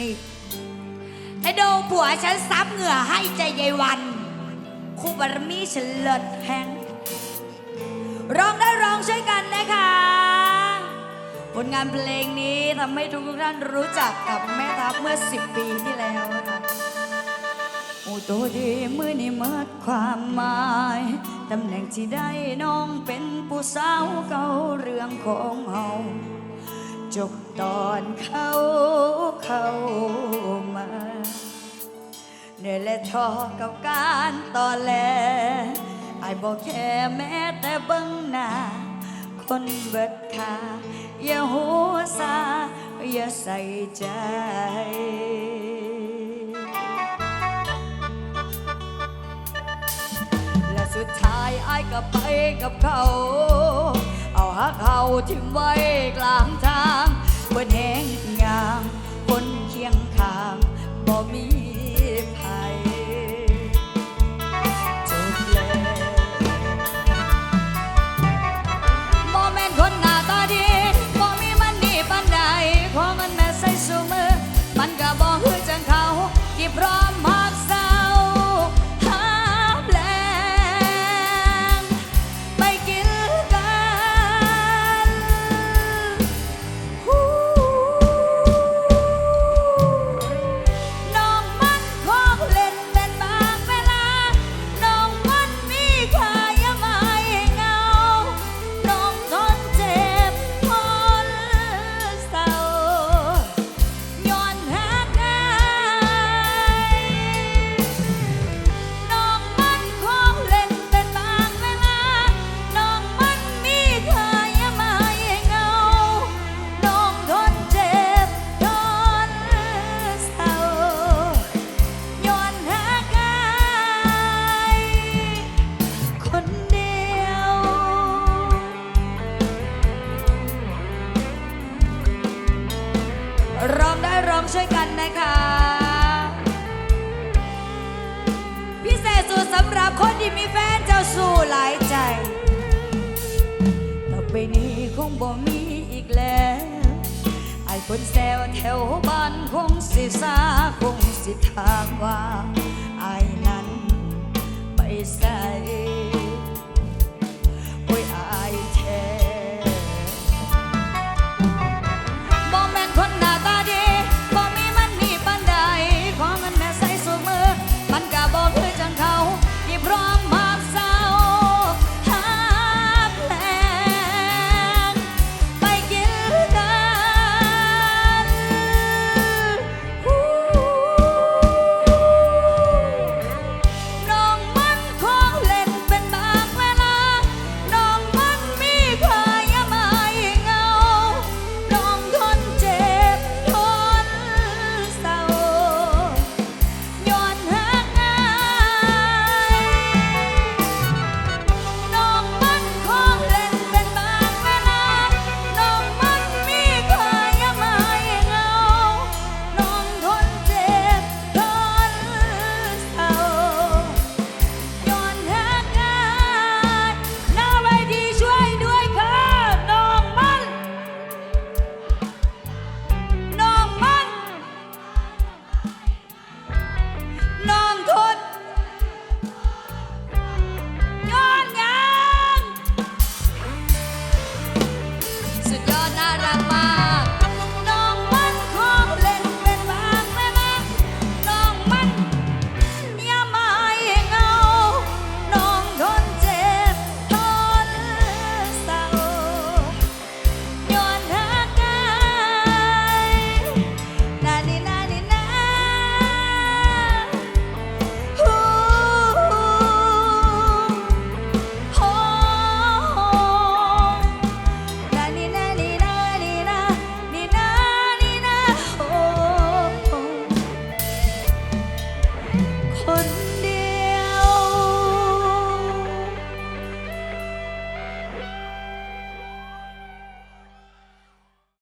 นี่ให้ดูผัวฉันซับเหงื่อให้ใจยายวัน คู่บารมีฉันเลิศแห่งร้องได้ร้องช่วยกันนะคะ ผลงานเพลงนี้ทำให้ทุกท่านรู้จักกับแม่ทัพเมื่อ 10 ปีที่แล้วนะคะโอ้โตดีมือนี่เมิดความหมายตำแหน่งที่ได้น้องเป็นผู้สาวเก่าเรื่องของเฮาจบตอนเขา เข้ามาเหนื่อยและทอกับการต่อแลไอ้บอกแค่แม้แต่เบิ้งหน้า คนเบิดค่าอย่าหัวซาอย่าใส่ใจและสุดท้ายไอ้ก็ไปกับเขา เอาหักเขาทิ้งไว้กลางทางบนแหงยาง องได้ร้องช่วยกันนะคะ พิเศษสุดสำหรับคนที่มีแฟนเจ้าสู้หลายใจ ต่อไปนี้คงบ่มีอีกแล้ว ไอ้คนแซวแถวบ้านคงสิสาคงสิถามว่า ไอ้นั้นไปใส่ Lord.